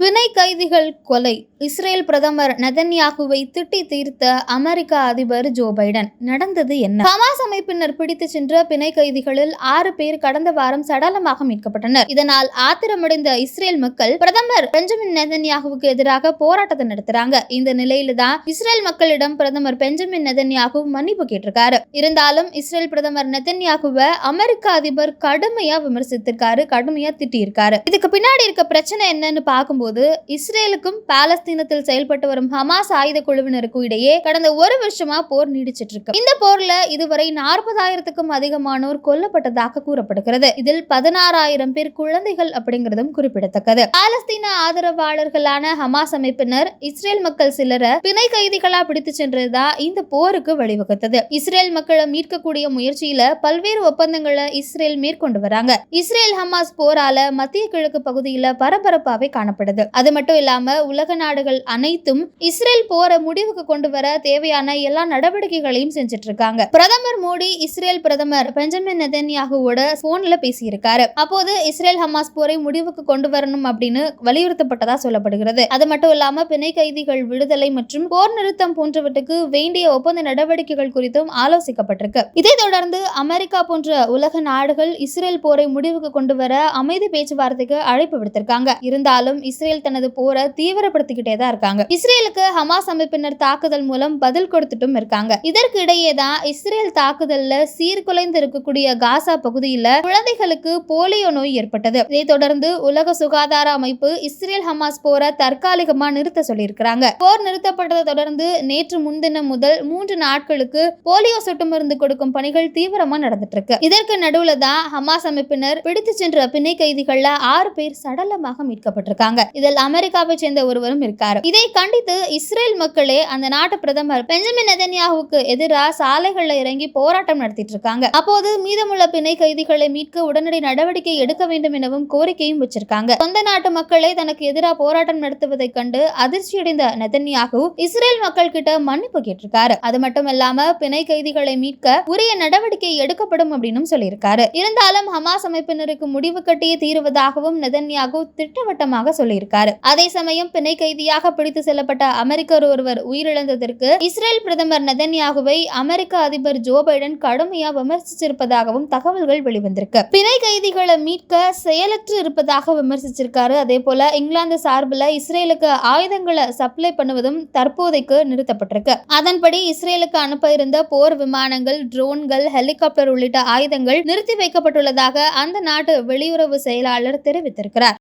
பிணை கைதிகள் கொலை. இஸ்ரேல் பிரதமர் நெதன்யாகுவை திட்டி தீர்த்த அமெரிக்க அதிபர் ஜோ பைடன். நடந்தது என்ன? ஹமாஸ் அமைப்பினர் பிடித்து சென்ற பிணை கைதிகளில் ஆறு பேர் கடந்த வாரம் சடலமாக மீட்கப்பட்டனர். இதனால் ஆத்திரமடைந்த இஸ்ரேல் மக்கள் பிரதமர் பெஞ்சமின் நெதன்யாகுவுக்கு எதிராக போராட்டத்தை நடத்துறாங்க. இந்த நிலையில தான் இஸ்ரேல் மக்களிடம் பிரதமர் பெஞ்சமின் நெதன்யாகு மன்னிப்பு கேட்டிருக்காரு. இருந்தாலும் இஸ்ரேல் பிரதமர் நெதன்யாகுவை அமெரிக்க அதிபர் கடுமையா விமர்சித்திருக்காரு கடுமையா திட்டியிருக்காரு. இதுக்கு பின்னாடி இருக்க பிரச்சனை என்னன்னு பார்க்கும்போது இஸ்ரேலுக்கும் பாலஸ்தீனத்தில் செயல்பட்டு வரும் ஹமாஸ் ஆயுத குழுவினருக்கும் இடையே கடந்த ஒரு வருஷமா போர் நீடிச்சிட்டு இருக்கு இந்த போர்ல இதுவரை நாற்பதாயிரத்துக்கும் அதிகமானோர் கொல்லப்பட்டதாக கூறப்படுகிறது. இதில் பதினாறாயிரம் பேர் குழந்தைகள் அப்படிங்கிறதும் குறிப்பிடத்தக்கது. பாலஸ்தீன ஆதரவாளர்களான ஹமாஸ் அமைப்பினர் இஸ்ரேல் மக்கள் சிலரை பிணை கைதிகளா பிடித்து சென்றதுதான் இந்த போருக்கு வழிவகுத்தது. இஸ்ரேல் மக்களை மீட்கக்கூடிய முயற்சியில பல்வேறு ஒப்பந்தங்களை இஸ்ரேல் மேற்கொண்டு வராங்க. இஸ்ரேல் ஹமாஸ் போரால மத்திய கிழக்கு பகுதியில பரபரப்பாவே காணப்படுது. அது மட்டும் இல்லாம உலக நாடுகள் அனைத்தும் இஸ்ரேல் போரை முடிவுக்கு கொண்டு வர தேவையான எல்லா நடவடிக்கைகளையும் செஞ்சுட்டு இருக்காங்க பிரதமர் மோடி இஸ்ரேல் பிரதமர் பெஞ்சமின் நெதன்யாகுவோட போன்ல பேசியிருக்காரு. அப்போது இஸ்ரேல் ஹமாஸ் போரை முடிவுக்கு கொண்டு வரணும் அப்படின்னு வலியுறுத்தப்பட்டதா சொல்லப்படுகிறது. அது மட்டும் இல்லாம பிணை கைதிகள் விடுதலை மற்றும் போர் நிறுத்தம் போன்றவற்றுக்கு வேண்டிய ஒப்பந்த நடவடிக்கைகள் குறித்தும் ஆலோசிக்கப்பட்டிருக்கு. இதை தொடர்ந்து அமெரிக்கா போன்ற உலக நாடுகள் இஸ்ரேல் போரை முடிவுக்கு கொண்டு வர அமைதி பேச்சுவார்த்தைக்கு அழைப்பு விடுத்திருக்காங்க. இருந்தாலும் இஸ்ரேல் தனது போரை தீவிரப்படுத்திக்கிட்டே தான் இருக்காங்க. இஸ்ரேலுக்கு ஹமாஸ் அமைப்பினர் தாக்குதல் மூலம் பதில் கொடுத்துட்டும் இருக்காங்க. இதற்கு இடையே தான் இஸ்ரேல் தாக்குதல்ல சீர்குலைந்து இருக்கக்கூடிய காசா பகுதியில குழந்தைகளுக்கு போலியோ நோய் ஏற்பட்டது. இதை தொடர்ந்து உலக சுகாதார அமைப்பு இஸ்ரேல் ஹமாஸ் போரை தற்காலிகமா நிறுத்த சொல்லியிருக்கிறாங்க. போர் நிறுத்தப்பட்டதை தொடர்ந்து நேற்று முன்தினம் முதல் மூன்று நாட்களுக்கு போலியோ சொட்டு மருந்து கொடுக்கும் பணிகள் தீவிரமா நடந்துட்டு இருக்கு இதற்கு நடுவுல தான் ஹமாஸ் அமைப்பினர் பிடித்து சென்ற பிணை கைதிகள்ல ஆறு பேர் சடலமாக மீட்கப்பட்டிருக்காங்க. இதில் அமெரிக்காவை சேர்ந்த ஒருவரும் இருக்கார். இதை கண்டித்து இஸ்ரேல் மக்களே அந்த நாட்டு பிரதமர் பெஞ்சமின் நெதன்யாவுக்கு எதிராக சாலைகளில் இறங்கி போராட்டம் நடத்திட்டு இருக்காங்க. அப்போது மீதமுள்ள பிணை கைதிகளை மீட்க உடனடி நடவடிக்கை எடுக்க வேண்டும் எனவும் கோரிக்கையும் வச்சிருக்காங்க. சொந்த நாட்டு மக்களே தனக்கு எதிராக போராட்டம் நடத்துவதை கண்டு அதிர்ச்சியடைந்த நெதன்யாகு இஸ்ரேல் மக்கள் கிட்ட மன்னிப்பு கேட்டிருக்காரு. அது மட்டும் இல்லாம பிணை கைதிகளை மீட்க உரிய நடவடிக்கை எடுக்கப்படும் அப்படின்னு சொல்லியிருக்காரு. இருந்தாலும் ஹமாஸ் அமைப்பினருக்கு முடிவு கட்டியே தீருவதாகவும் நெதன்யாகு திட்டவட்டமாக சொல்லியிருக்காரு. அதே சமயம் பிணை கைதியாக பிடித்து செல்லப்பட்ட அமெரிக்கர் ஒருவர் உயிரிழந்ததற்கு இஸ்ரேல் பிரதமர் நெதன்யாகுவை அமெரிக்க அதிபர் ஜோ பைடன் கடுமையா விமர்சிச்சிருப்பதாகவும் தகவல்கள் வெளிவந்திருக்கு. பிணை கைதிகளை மீட்க செயலற்று இருப்பதாக விமர்சிச்சிருக்காரு. அதே போல இங்கிலாந்து சார்பில் இஸ்ரேலுக்கு ஆயுதங்களை சப்ளை பண்ணுவதும் தற்போதைக்கு நிறுத்தப்பட்டிருக்கு. அதன்படி இஸ்ரேலுக்கு அனுப்ப இருந்த போர் விமானங்கள் ட்ரோன்கள் ஹெலிகாப்டர் உள்ளிட்ட ஆயுதங்கள் நிறுத்தி வைக்கப்பட்டுள்ளதாக அந்த நாட்டு வெளியுறவு செயலாளர் தெரிவித்திருக்கிறார்.